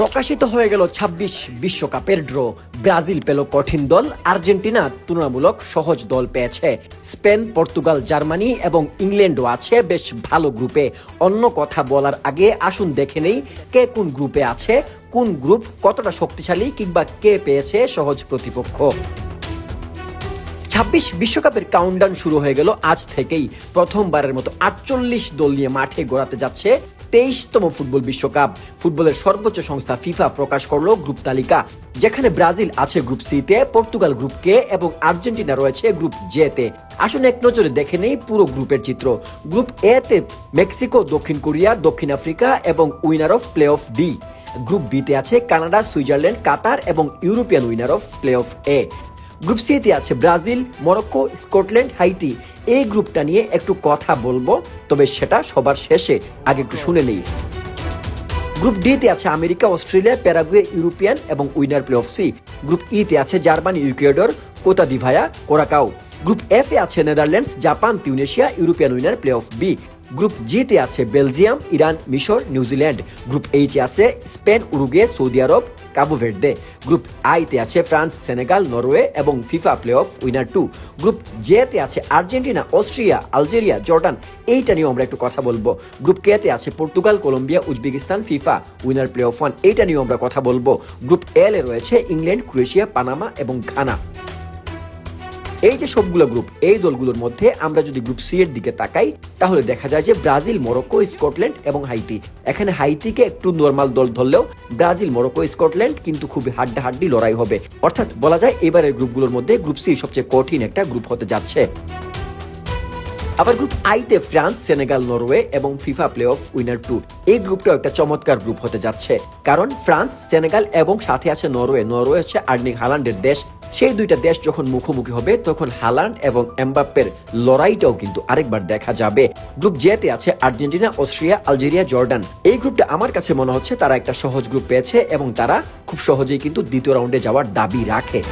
প্রকাশিত হয়ে গেল ২৬ বিশ্বকাপের ড্র। ব্রাজিল পেল কঠিন দল, আর্জেন্টিনা তুলনামূলক সহজ দল পেয়েছে। স্পেন, পর্তুগাল, জার্মানি এবং ইংল্যান্ডও আছে বেশ ভালো গ্রুপে। অন্য কথা বলার আগে আসুন দেখে নেই কে কোন গ্রুপে আছে, কোন গ্রুপ কতটা শক্তিশালী কিংবা কে পেয়েছে সহজ প্রতিপক্ষ। ছাব্বিশ বিশ্বকাপের কাউন্টডাউন শুরু হয়ে গেল আজ থেকেই। প্রথমবারের মতো আটচল্লিশ দল নিয়ে মাঠে গড়াতে যাচ্ছে তেইশতম ফুটবল বিশ্বকাপ। ফুটবলের সর্বোচ্চ সংস্থা ফিফা প্রকাশ করল গ্রুপ তালিকা, যেখানে ব্রাজিল আছে গ্রুপ সিতে, পর্তুগাল গ্রুপ কে এবং আর্জেন্টিনা রয়েছে গ্রুপ জে তে আসুন এক নজরে দেখে নেই পুরো গ্রুপের চিত্র। গ্রুপ এ তে মেক্সিকো, দক্ষিণ কোরিয়া, দক্ষিণ আফ্রিকা এবং winner of play off D. Group বিতে আছে কানাডা, সুইজারল্যান্ড, কাতার এবং European winner of play off A. Group সিতে আছে ব্রাজিল, মরক্কো, স্কটল্যান্ড, হাইতি। এই গ্রুপটা নিয়ে একটু কথা বলব, তবে সেটা সবার শেষে। আগে একটু শুনে নেই। গ্রুপ ডি তে আছে আমেরিকা, অস্ট্রেলিয়া, প্যারাগুয়ে, ইউরোপিয়ান এবং winner playoff C. Group E তে আছে Germany, Ecuador Cote d'Ivoire Curacao. Group F এ আছে Netherlands, Japan, Tunisia, European winner playoff B. Group G তে আছে বেলজিয়াম, ইরান, মিশর, নিউজিল্যান্ড। গ্রুপ এইচ আছে স্পেন উরুগে সৌদি আরব, Cabo Verde. Group I তে আছে ফ্রান্স, সেনেগাল, নরওয়ে এবং FIFA playoff winner two. Group J তে আছে আর্জেন্টিনা, অস্ট্রিয়া, আলজেরিয়া, জর্ডান। এইটা নিয়েও আমরা একটু কথা বলব। গ্রুপ কে তে আছে Portugal, Colombia, Uzbekistan, FIFA winner play off one. এইটা নিয়েও আমরা কথা বলব। গ্রুপ এল এ রয়েছে ইংল্যান্ড, ক্রোয়েশিয়া, পানামা এবং ঘানা। এই যে সবগুলো গ্রুপ এই দলগুলোর মধ্যে আমরা যদি গ্রুপ সি এর দিকে তাকাই, তাহলে দেখা যায় যে ব্রাজিল, মরক্কো, স্কটল্যান্ড এবং হাইতি। এখানে হাইতিকে একটু নর্মাল দল ধরলেও ব্রাজিল, মরক্কো, স্কটল্যান্ড কিন্তু খুবই হাড্ডাহাড্ডি লড়াই হবে। অর্থাৎ বলা যায় এবারের গ্রুপগুলোর মধ্যে গ্রুপ সি সবচেয়ে কঠিন একটা গ্রুপ হতে যাচ্ছে। আবার গ্রুপ আইতে ফ্রান্স, সেনেগাল, নরওয়ে এবং FIFA play off winner two এই গ্রুপটাও একটা চমৎকার গ্রুপ হতে যাচ্ছে। কারণ ফ্রান্স, সেনেগাল এবং সাথে আছে নরওয়ে। নরওয়ে হচ্ছে আর্নিক হালান্ডের দেশ। সেই দুইটা দেশ যখন মুখোমুখি হবে, তখন হালান্ড এবং এমবাপ্পের লড়াইটাও কিন্তু আরেকবার দেখা যাবে। গ্রুপ জেতে আছে আর্জেন্টিনা, অস্ট্রিয়া, আলজেরিয়া, জর্ডান। এই গ্রুপটা আমার কাছে মনে হচ্ছে তারা একটা সহজ গ্রুপ পেয়েছে এবং তারা খুব সহজেই কিন্তু দ্বিতীয় রাউন্ডে যাওয়ার দাবি রাখে।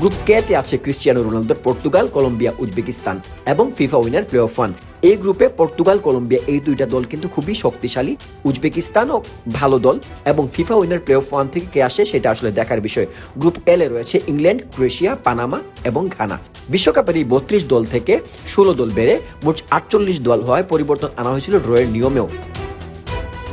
গ্রুপ কে তে আছে ক্রিস্টিয়ানো রোনালদোর পর্তুগাল, কলম্বিয়া, উজবেকিস্তান এবং FIFA winner play off one. এই গ্রুপে পর্তুগাল, কলম্বিয়া এই দুইটা দল কিন্তু খুবই শক্তিশালী উজবেকিস্তানও ভালো দল এবং FIFA winner play off one থেকে কে আসে সেটা আসলে দেখার বিষয়। গ্রুপ এল রয়েছে ইংল্যান্ড, ক্রোয়েশিয়া, পানামা এবং ঘানা। বিশ্বকাপের এই বত্রিশ দল থেকে ষোলো দল বেড়ে মোট আটচল্লিশ দল হওয়ায় পরিবর্তন আনা হয়েছিল ড্রয়ের নিয়মেও।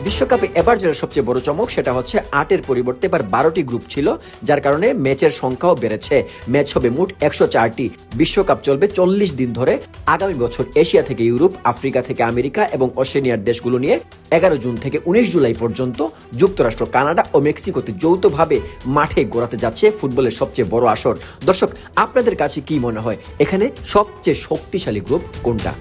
বিশ্বকাপে এবার যেটা সবচেয়ে বড় চমক সেটা হচ্ছে আটের পরিবর্তে এবার বারোটি গ্রুপ ছিল, যার কারণে ম্যাচের সংখ্যাও বেড়েছে। ম্যাচ হবে মোট একশো চারটি। বিশ্বকাপ চলবে চল্লিশ দিন ধরে। আগামী বছর এশিয়া থেকে ইউরোপ, আফ্রিকা থেকে আমেরিকা এবং অস্ট্রেলিয়ার দেশগুলো নিয়ে এগারো জুন থেকে উনিশ জুলাই পর্যন্ত যুক্তরাষ্ট্র, কানাডা ও মেক্সিকোতে যৌথভাবে মাঠে গড়াতে যাচ্ছে ফুটবলের সবচেয়ে বড় আসর। দর্শক, আপনাদের কাছে কি মনে হয়? এখানে সবচেয়ে শক্তিশালী গ্রুপ কোনটা?